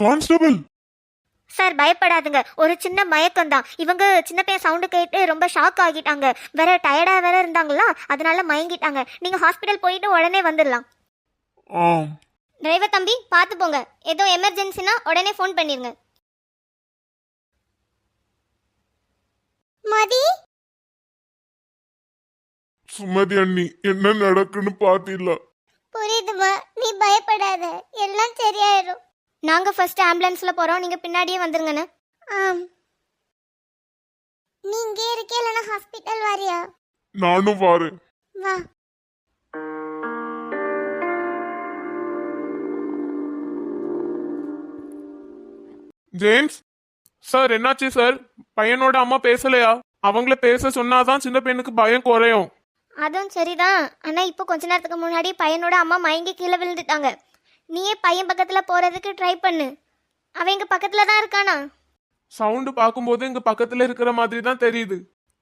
Constable. Sir பயப்படாதுங்க. ஒரு சின்ன மயக்கம் தான் இவங்க சின்ன பையன் சவுண்டு கேட்டு ரொம்ப ஷாக் ஆகிட்டாங்க. வேற டயர்டா வேற இருந்தாங்களா? அதனால மயங்கிட்டாங்க. நீங்க ஹாஸ்பிட்டல் போயிட்டு உடனே வந்துடலாம் டிரைவர் தம்பி பார்த்து போங்க. ஏதோ எமர்ஜென்சினா உடனே ஃபோன் பண்ணிருங்க. மதி? சுமதி அண்ணி என்ன நடக்குன்னு பாத்தில புரியுதுமா. நீ பயப்படாத. எல்லாம் சரியாயிரும் நாங்க ஃபர்ஸ்ட் ஆம்புலன்ஸ்ல போறோம். நீங்க பின்னாடியே வந்துருங்கண்ணே. ஆம். நீ இங்கே இருக்கே இல்லைன்னா ஹாஸ்பிட்டல் வாரியா? நானும் வாரு வா. ஜேம்ஸ் சார் என்னாச்சு சார்? பையனோட அம்மா பேசலையா? அவங்கள பேச சொன்னாதான் சின்ன பையனுக்கு பயம் குறையும். அதுவும் சரிதான். ஆனா இப்போ கொஞ்ச நேரத்துக்கு முன்னாடி பையனோட அம்மா மயங்கி கீழே விழுந்துட்டாங்க. நீயே பையன் பக்கத்துல போறதுக்கு ட்ரை பண்ணு. அவன் எங்க பக்கத்துல தான் இருக்கானா? சவுண்டு பார்க்கும்போது இங்க பக்கத்துல இருக்கிற மாதிரி தான் தெரியுது.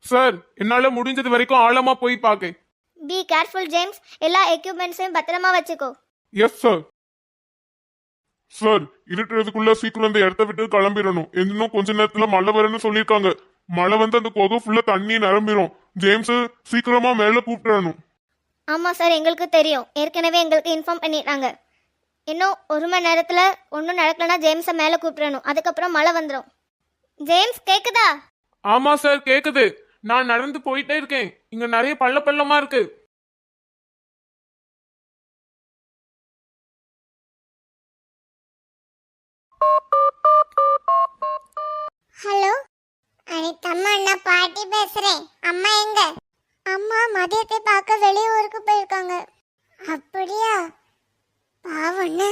சார் என்னால முடிஞ்சது வரைக்கும் ஆழமா போய் பார்க்க பி கேர்ஃபுல் ஜேம்ஸ் எல்லா எக்யூப்மெண்ட்ஸையும் பத்திரமா வச்சுக்கோ. எஸ் சார் சார் இருட்டுறதுக்குள்ள சீக்கிரம் இந்த இடத்த விட்டு கிளம்பிடணும். இன்னும் கொஞ்ச நேரத்துல மழை வரும்னு சொல்லியிருக்காங்க. மழை வந்து அந்த குகை ஃபுல்லா தண்ணி நிரம்பிடும் ஜேம்ஸ் சீக்கிரமா மேல கூப்பிடணும் ஆமா சார் எங்களுக்கு தெரியும். ஏற்கனவே எங்களுக்கு இன்ஃபார்ம் பண்ணிட்டாங்க. இன்னும் ஒரு மணி நேரத்துல ஒன்றும் நடக்கலனா ஜேம்ஸை மேலே கூப்பிடணும். அதுக்கப்புறம் மழை வந்துடும் ஜேம்ஸ் கேக்குதா? ஆமா சார் கேக்குது. நான் நடந்து போயிட்டே இருக்கேன். இங்க நிறைய பள்ள பள்ளமா இருக்கு. ஹலோ? அனிதம்மா நான் பாட்டி பேசுறேன். அம்மா எங்க? அம்மா மதியத்தை பார்க்க வெளியூருக்கு போயிருக்காங்க அப்படியா பாவண்ணு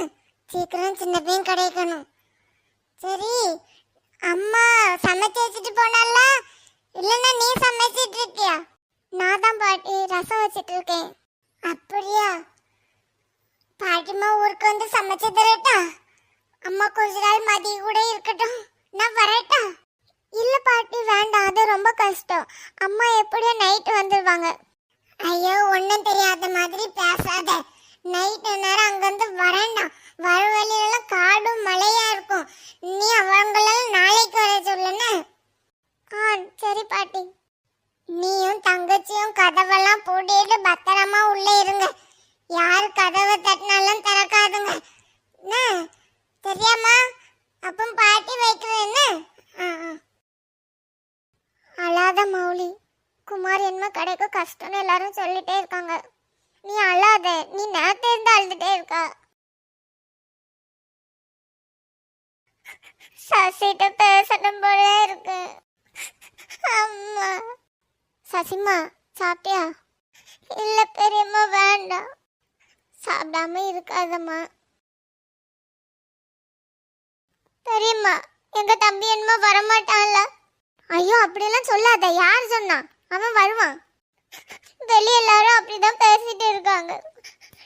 சீக்கிரம் சின்ன பையன் கிடைக்கணும். சரி அம்மா சமைச்சு வச்சுட்டு போனால இல்லைன்னா நீ சமைச்சிட்டு இருக்கியா? நான் தான் பாட்டி ரசம் வச்சுட்டு இருக்கேன். அப்படியா? பாட்டிமா ஊருக்கு வந்து சமைச்சு தரட்டா? அம்மா கொஞ்ச நாள் மதிய கூட இருக்கட்டும். நான் வரட்டா? இல்ல பாட்டி வேண்டாம். அது ரொம்ப கஷ்டம். அம்மா எப்படியோ நைட் வந்துருவாங்க. ஐயோ ஒன்றும் தெரியாத மாதிரி பேசாத. நைட்டு நேரம் அங்கிருந்து வரேன்டா. வர வழியெல்லாம் காடும் மழையா இருக்கும். நீ அவங்களெல்லாம் நாளைக்கு வர சொல்லுன்னு? ஆ சரி பாட்டி. நீயும் தங்கச்சியும் கதவெல்லாம் பூட்டிட்டு பத்திரமா உள்ளே இருங்க. யார் கதவை தட்டினாலும் திறக்காதுங்க. என்ன? தெரியாமா? அப்போ பாட்டி வைக்கிறேன்னு என்ன? ஆ, ஆ. அழாத மௌலி. குமார் என்ன கிடைக்க கஷ்டம்னு எல்லாரும் சொல்லிட்டே இருக்காங்க. நீ அழாத. நீ நேரத்தை இருந்து அழுதுட்டே இருக்கா. சசிட்ட பேசணும் போல இருக்கு. அம்மா. சசிமா சாப்பிட்டியா? இல்ல பெரியம்மா வேண்டாம். சாப்பிடாம இருக்காதம்மா. பெரியம்மா எங்க தம்பி என்னமோ வரமாட்டான்ல. ஐயோ அப்படியெல்லாம் சொல்லாத. யார் சொன்னா? அவன் வருவான் வெளிய எல்லாரும் அப்படிதான் பேசிட்டு இருக்காங்க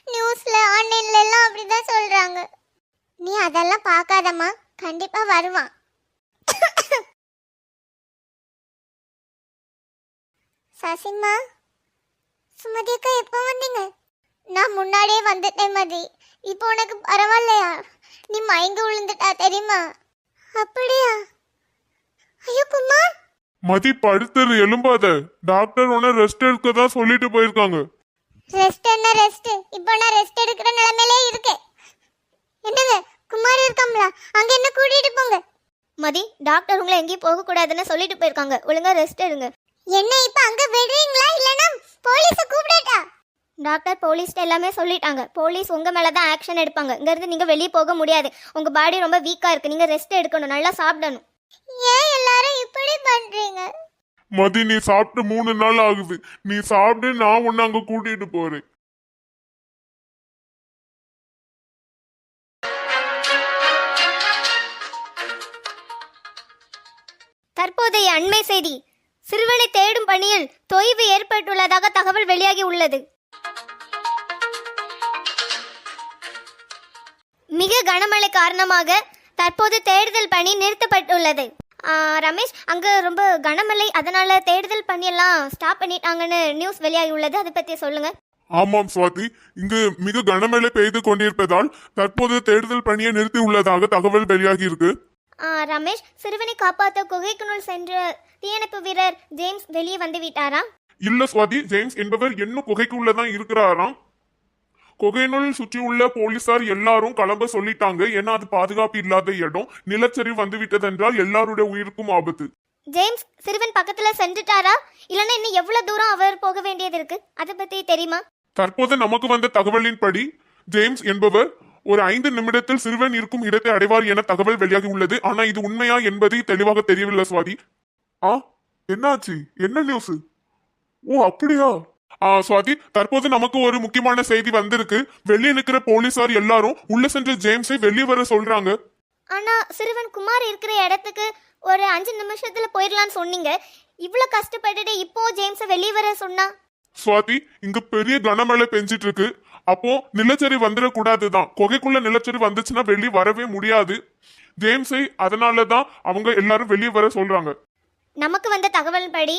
நியூஸ்ல ஆன்லைன்ல எல்லாம் அப்படிதான் சொல்றாங்க நீ அதெல்லாம் பார்க்காதம்மா கண்டிப்பா வருவான். சசிமா சுமதி அக்கா எப்போ வந்தீங்க? நான் முன்னாடியே வந்துட்டேன் மதி. இப்போ உனக்கு பரவாயில்லையா? நீ மயங்கி விழுந்துட்டா தெரியுமா? அப்படியா? ஐயோ குமார் மதி படுத்துரு எலும்பாத டாக்டர் உன்ன ரெஸ்ட் எடுக்க தான் சொல்லிட்டு போயிருக்காங்க. ரெஸ்ட் என்ன ரெஸ்ட்? இப்போ நான் ரெஸ்ட் எடுக்கிற நிலைமையிலே இருக்கேன். என்னங்க குமார் இருக்காங்களா அங்க என்ன கூட்டிட்டு போங்க. மதி டாக்டர் உங்களை எங்கேயும் போக கூடாதுன்னு சொல்லிட்டு போயிருக்காங்க. ஒழுங்கா ரெஸ்ட் எடுங்க. என்ன இப்போ அங்க விடுறீங்களா? இல்லனா போலீஸ கூப்பிடட்டா? டாக்டர் போலீஸ்ட்ட எல்லாமே சொல்லிட்டாங்க. போலீஸ் உங்க மேல தான் ஆக்ஷன் எடுப்பாங்க. இங்க இருந்து நீங்க வெளியே போக முடியாது. உங்க பாடி ரொம்ப வீக்கா இருக்கு. நீங்க ரெஸ்ட் எடுக்கணும். நல்லா சாப்பிடணும். ஏன் எல்லாரும் இப்படி பண்றீங்க? மதி நீ சாப்பிட்டு மூணு நாள் ஆகுது. நீ சாப்பிட்டு நான் உன்னை அங்க கூட்டிட்டு போறேன். தற்போதைய அண்மை செய்தி. சிறுவனை தேடும் பணியில் தொய்வு ஏற்பட்டுள்ளதாக தகவல் வெளியாகி உள்ளது. மிக கனமழை காரணமாக தற்போது தேடுதல் பணி நிறுத்தப்பட்டுள்ளது. ரமேஷ் அங்கே ரொம்ப கனமழை அதனால தேடுதல் பணியெல்லாம் ஸ்டாப் பண்ணிட்டாங்கன்னு நியூஸ் வெளியாகி உள்ளது. அதை பத்தி சொல்லுங்க. ஆமாம் சுவாதி இங்கு மிக கனமழை பெய்து கொண்டிருப்பதால் தற்போது தேடுதல் பணியை நிறுத்தி உள்ளதாக தகவல் வெளியாகி இருக்கு. ரமேஷ் சிறுவனை காப்பாற்ற குகைக்குள் சென்ற தீயணைப்பு வீரர் ஜேம்ஸ் வெளியே வந்து விட்டாரா இல்ல சுவாதி ஜேம்ஸ் என்பவர் இன்னும் குகைக்குள்ளதான் இருக்கிறாராம். குகையினுள் சுற்றியுள்ள போலீசார் எல்லாரும் கிளம்ப சொல்லிட்டாங்க. ஏன்னா அது பாதுகாப்பு இல்லாத இடம். நிலச்சரிவு வந்து விட்டதென்றால் எல்லாருடைய உயிருக்கும் ஆபத்து. ஜேம்ஸ் சிறுவன் பக்கத்துல சென்றுட்டாரா? இல்லைன்னா இன்னும் எவ்வளவு தூரம் அவர் போக வேண்டியது இருக்கு? அதை பத்தி தெரியுமா? தற்போது நமக்கு வந்த தகவலின்படி ஜேம்ஸ் என்பவர் ஒரு ஐந்து நிமிடத்தில் சிறுவன் இருக்கும் இடத்தை அடைவார் என தகவல் வெளியாகி உள்ளது. ஆனா இது உண்மையா என்பது தெளிவாக தெரியவில்லை சுவாதி. ஆ என்னாச்சு? என்ன நியூஸ் ஓ அப்படியா? ஆ சுவாதி தற்போது நமக்கு ஒரு முக்கியமான செய்தி வந்திருக்கு. வெளியே நிக்கிற போலீசார் எல்லாரும் உள்ள சென்ற ஜேம்ஸை வெளியே வர சொல்றாங்க. ஆனா சிறுவன் குமார் இருக்கிற இடத்துக்கு ஒரு அஞ்சு நிமிஷத்துல போயிடலாம்னு சொன்னீங்க. இவ்வளவு கஷ்டப்பட்டுட்டு இப்போ ஜேம்ஸை வெளியே வர சொன்னா? சுவாதி இங்க பெரிய கனமழை பெஞ்சிட்டு இருக்கு. அப்போ நிலச்சரி வந்துடக்கூடாதுதான். குகைக்குள்ள நிலச்சரி வந்துச்சுன்னா வெளியே வரவே முடியாது. ஜேம்ஸை அதனாலதான் அவங்க எல்லாரும் வெளியே வர சொல்றாங்க. நமக்கு வந்த தகவல் படி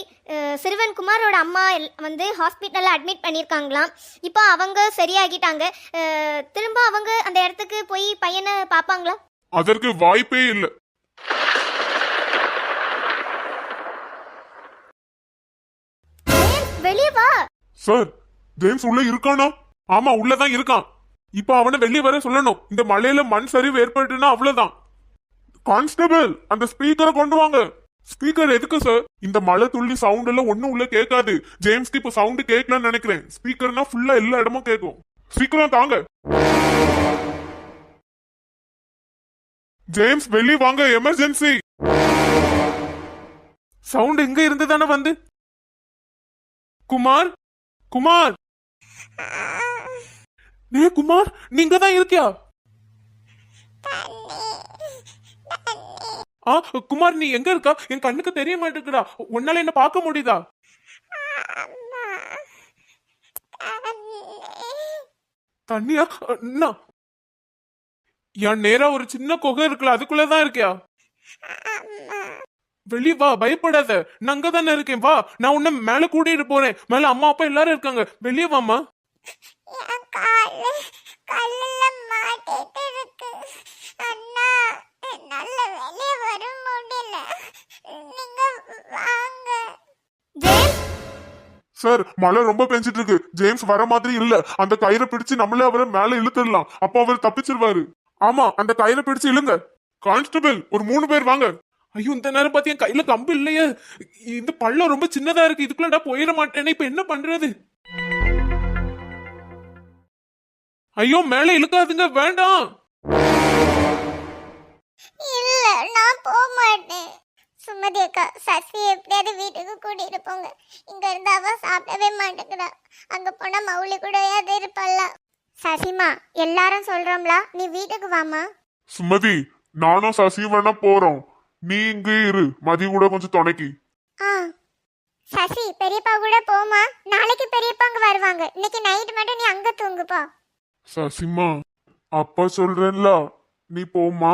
சிறுவன் குமாரோட அம்மா வந்து ஹாஸ்பிட்டலில் அட்மிட் பண்ணியிருக்காங்களாம். இப்போ அவங்க சரியாகிட்டாங்க. திரும்ப அவங்க அந்த இடத்துக்கு போய் பையனை பார்ப்பாங்களா? அதற்கு வாய்ப்பே இல்லை. வெளியே வா. சார் ஜேம்ஸ் உள்ள இருக்கானா? ஆமா உள்ளதான் இருக்கான். இப்ப அவனை வெளியே வர சொல்லணும். இந்த மலையில மண் சரிவு ஏற்பட்டுனா அவ்வளவுதான். கான்ஸ்டபிள் அந்த ஸ்பீக்கரை கொண்டு வாங்க. ஸ்பீக்கர் எதுக்கு சார் இந்த மழை துள்ளி சவுண்ட் எல்லாம் ஒண்ணும் உள்ள கேட்காது. ஜேம்ஸ்க்கு இப்ப சவுண்ட் கேட்கலன்னு நினைக்கிறேன். ஸ்பீக்கர்னா ஃபுல்லா எல்லா இடமும் கேட்கும். சீக்கிரம் தாங்க. ஜேம்ஸ் வெளியே வாங்க. எமர்ஜென்சி சவுண்ட் எங்க இருந்து தானே வந்து? குமார்? குமார்! ஏ குமார் நீங்க தான் இருக்கியா? ஆ குமார் நீ எங்க இருக்கா? என் கண்ணுக்கு தெரிய மாட்டேங்குதா உன்னால என்ன பார்க்க முடியுதா? தண்ணியா? என்ன என் நேரா ஒரு சின்ன குகை இருக்குல்ல அதுக்குள்ளதான் இருக்கியா? வெளிய வா பயப்படாத. நான் அங்க தானே இருக்கேன். வா நான் உன்னை மேல கூட்டிட்டு போறேன். மேல அம்மா அப்பா எல்லாரும் இருக்காங்க. வெளிய வாமா சார் மழை ரொம்ப பெஞ்சிட்டு இருக்கு ஜேம்ஸ் வர மாதிரி இல்ல. அந்த கயிறை பிடிச்சு நம்மளே அவரை மேல இழுத்துடலாம். அப்போ அவர் தப்பிச்சிருவாரு. ஆமா அந்த கயிறை பிடிச்சு இழுங்க. கான்ஸ்டபிள் ஒரு மூணு பேர் வாங்க. ஐயோ இந்த நேரம் பார்த்து என் கையில கம்பு இல்லையே. இந்த பள்ளம் ரொம்ப சின்னதா இருக்கு. இதுக்குள்ள நான் போயிட மாட்டேனே. இப்ப என்ன பண்றது? ஐயோ மேல இழுக்காதுங்க. வேண்டாம். இல்ல நான் போக மாட்டேன். சுமதி அக்கா சசி எப்படியாவது வீட்டுக்கு கூட்டிட்டு போங்க. இங்க இருந்து அவ சாப்பிடவே மாட்டேங்கிறா. அங்க போனா மௌலி கூடயாவது இருப்பல்ல. சசிமா எல்லாரும் சொல்றோம்ல நீ வீட்டுக்கு வாமா சுமதி நானும் சசிவனா போறோம். நீ இங்கே இரு. மதி கூட கொஞ்சம் துணைக்கு. ஆ. சசி பெரியப்பா கூட போமா நாளைக்கு பெரியப்பா அங்க வருவாங்க. இன்னைக்கு நைட் மட்டும் நீ அங்க தூங்குப்பா சசிமா அப்பா சொல்றேன்ல நீ போமா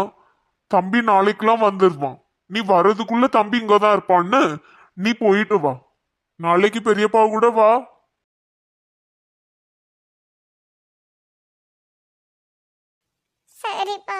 தம்பி நாளைக்கெல்லாம் வந்துடுவான் நீ வர்றதுக்குள்ள தம்பி இங்க தான் இருப்பான்னு நீ போயிட்டு வா. நாளைக்கு பெரியப்பா கூட வா. சரிப்பா.